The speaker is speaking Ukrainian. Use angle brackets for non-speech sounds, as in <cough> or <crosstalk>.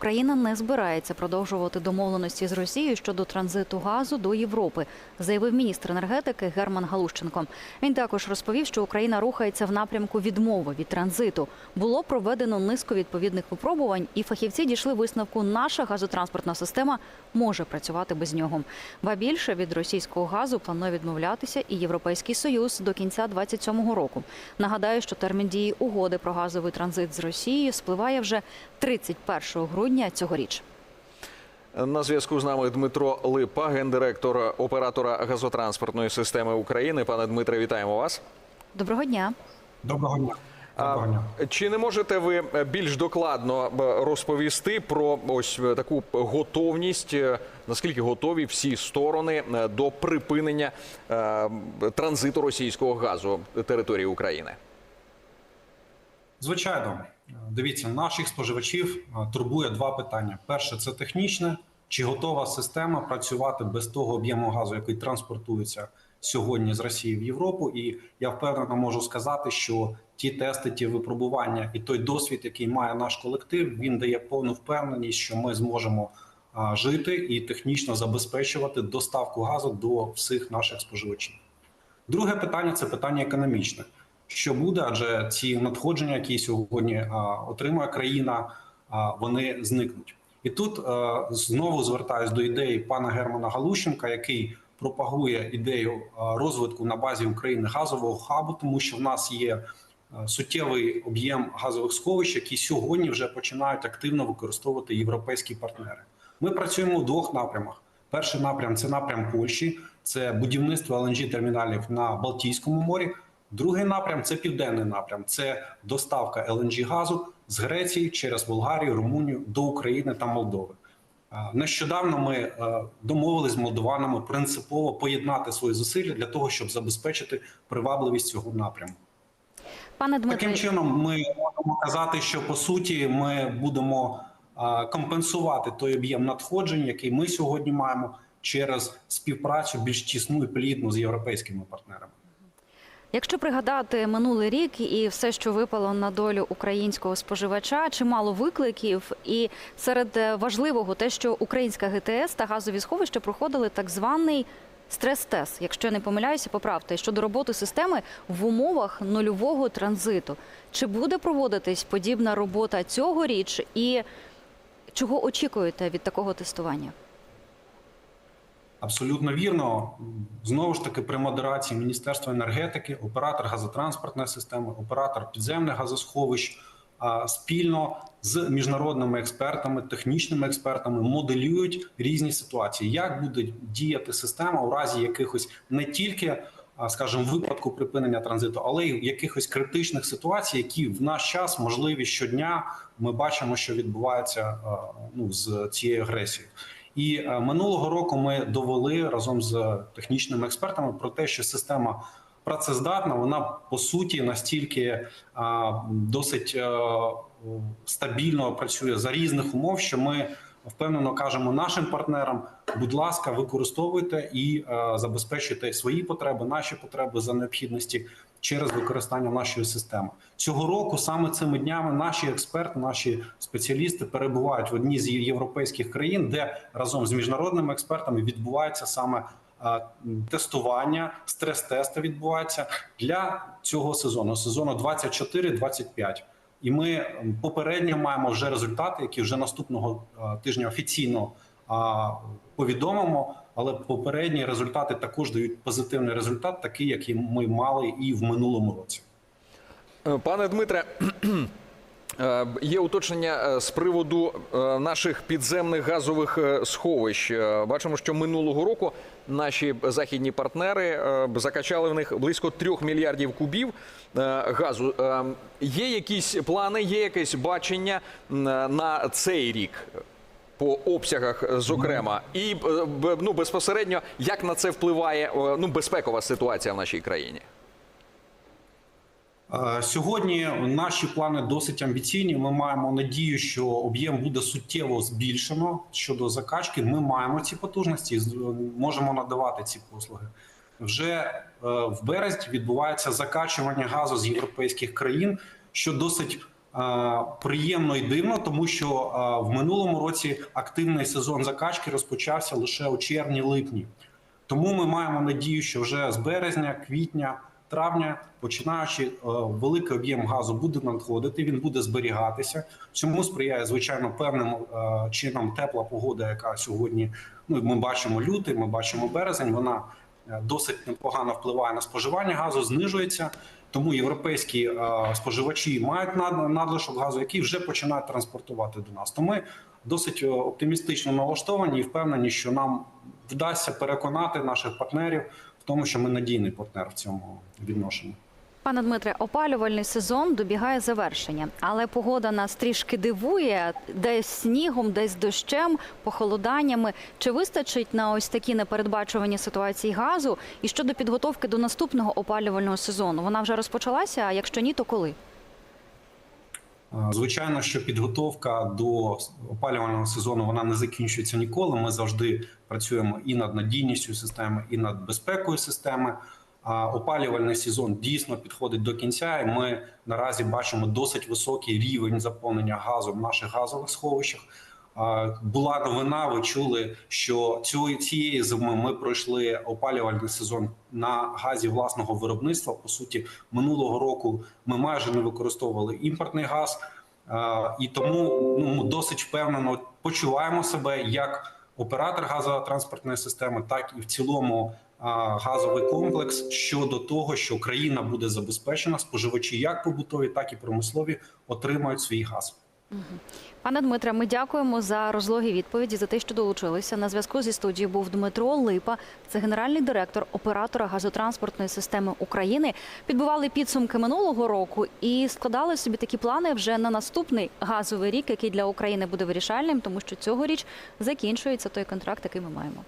Україна не збирається продовжувати домовленості з Росією щодо транзиту газу до Європи, заявив міністр енергетики Герман Галущенко. Він також розповів, що Україна рухається в напрямку відмови від транзиту. Було проведено низку відповідних випробувань, і фахівці дійшли висновку, наша газотранспортна система може працювати без нього. Ба більше від російського газу планує відмовлятися і Європейський Союз до кінця 2027 року. Нагадаю, що термін дії угоди про газовий транзит з Росією спливає вже 31 грудня цьогоріч. На зв'язку з нами Дмитро Липа, гендиректор оператора газотранспортної системи України. Пане Дмитре, вітаємо вас. Доброго дня. Доброго дня. А, чи не можете ви більш докладно розповісти про ось е, таку готовність? е, Наскільки готові всі сторони е, до припинення е, транзиту російського газу території України? Звичайно, дивіться, наших споживачів турбує два питання: перше це технічне, чи готова система працювати без того об'єму газу, який транспортується сьогодні з Росії в Європу. І я впевнено можу сказати, що ті тести, ті випробування і той досвід, який має наш колектив, він дає повну впевненість, що ми зможемо жити і технічно забезпечувати доставку газу до всіх наших споживачів. Друге питання це питання економічне. Що буде, адже ці надходження, які сьогодні отримує країна, вони зникнуть. І тут знову звертаюсь до ідеї пана Германа Галущенка, який пропагує ідею розвитку на базі України газового хабу, тому що в нас є суттєвий об'єм газових сховищ, які сьогодні вже починають активно використовувати європейські партнери. Ми працюємо у двох напрямах. Перший напрям це напрям Польщі, це будівництво ЛНЖ терміналів на Балтійському морі. Другий напрям це південний напрям, це доставка ЛНЖ газу з Греції через Болгарію, Румунію до України та Молдови. Нещодавно ми е, домовились з молдованами принципово поєднати свої зусилля для того, щоб забезпечити привабливість цього напряму. Пане Дмитре, Таким чином, ми можемо казати, що по суті ми будемо компенсувати той об'єм надходжень, який ми сьогодні маємо через співпрацю більш тісну і плідну з європейськими партнерами. Якщо пригадати минулий рік і все, що випало на долю українського споживача, чимало викликів, і серед е, важливого те, що українська ГТС та газові сховища проходили так званий. Стрес-тест, якщо я не помиляюся, поправте щодо роботи системи в умовах нульового транзиту. Чи буде проводитись подібна робота цьогоріч, і чого очікуєте від такого тестування? Абсолютно вірно. Знову ж таки, при модерації Міністерства енергетики, оператор газотранспортної системи, оператор підземних газосховищ спільно з міжнародними експертами, технічними експертами моделюють різні ситуації, як буде діяти система у разі якихось не тільки, скажімо, випадку припинення транзиту, але й якихось критичних ситуацій, які в наш час можливі щодня. Ми бачимо, що відбувається ну з цією агресією. І е, минулого року ми довели разом з технічними експертами про те, що система працездатна, вона по суті настільки досить е, стабільно працює за різних умов, що ми впевнено кажемо нашим партнерам: будь ласка, використовуйте і е, забезпечуйте свої потреби, наші потреби за необхідності через використання нашої системи цього року. Саме цими днями наші експерти, наші спеціалісти перебувають в одній з європейських країн, де разом з міжнародними експертами відбувається саме е, тестування, стрес-тести відбуваються для цього сезону сезону 24-25. І ми попередньо маємо вже результати, які вже наступного е, тижня офіційно повідомимо. Але попередні результати також дають позитивний результат, такий, який ми мали і в минулому році. Е, Пане Дмитре, <clears throat> е, є уточнення е, з приводу наших підземних газових сховищ. Бачимо, що минулого року наші західні партнери закачали в них близько трьох мільярдів кубів газу. Є якісь плани, є якесь бачення на цей рік? По обсягах, зокрема, і е, ну безпосередньо як на це впливає е, ну безпекова ситуація в нашій країні? Е, Сьогодні наші плани досить амбіційні. Ми маємо надію, що об'єм буде суттєво збільшено щодо закачки. Ми маємо ці потужності, можемо надавати ці послуги. Вже е, в березні відбувається закачування газу з європейських країн, що досить е, приємно і дивно, тому що е, в минулому році активний сезон закачки розпочався лише у червні-липні. Тому ми маємо надію, що вже з березня, квітня, травня, починаючи е, великий об'єм газу буде надходити, він буде зберігатися. Цьому сприяє звичайно певним е, чином тепла погода, яка сьогодні ну ми бачимо лютий, ми бачимо березень. Вона е, досить непогано впливає на споживання газу, знижується. Тому європейські е, споживачі мають над- надлишок газу, який вже починають транспортувати до нас. То ми досить е, оптимістично налаштовані і впевнені, що нам вдасться переконати наших партнерів в тому, що ми надійний партнер в цьому відношенні. Пане Дмитре, опалювальний сезон добігає завершення, але погода нас трішки дивує, десь снігом, десь дощем, похолоданнями. Чи вистачить на ось такі непередбачувані ситуації газу? І щодо підготовки до наступного опалювального сезону, вона вже розпочалася. А якщо ні, то коли? Звичайно, що підготовка до опалювального сезону вона не закінчується ніколи. Ми завжди працюємо і над надійністю системи, і над безпекою системи. Опалювальний сезон дійсно підходить до кінця, і ми наразі бачимо досить високий рівень заповнення газу в наших газових сховищах. Була новина. Ви чули, що цю- цієї зими ми пройшли опалювальний сезон на газі власного виробництва. По суті, минулого року ми майже не використовували імпортний газ, і тому ну, досить впевнено почуваємо себе як оператор газотранспортної системи, так і в цілому газовий комплекс щодо того, що країна буде забезпечена, споживачі як побутові, так і промислові отримають свій газ. Пане Дмитре, ми дякуємо за розлогі відповіді за те, що долучилися. На зв'язку зі студією був Дмитро Липа, це генеральний директор оператора газотранспортної системи України. Підбивали підсумки минулого року і складали собі такі плани вже на наступний газовий рік, який для України буде вирішальним, тому що цьогоріч закінчується той контракт, який ми маємо.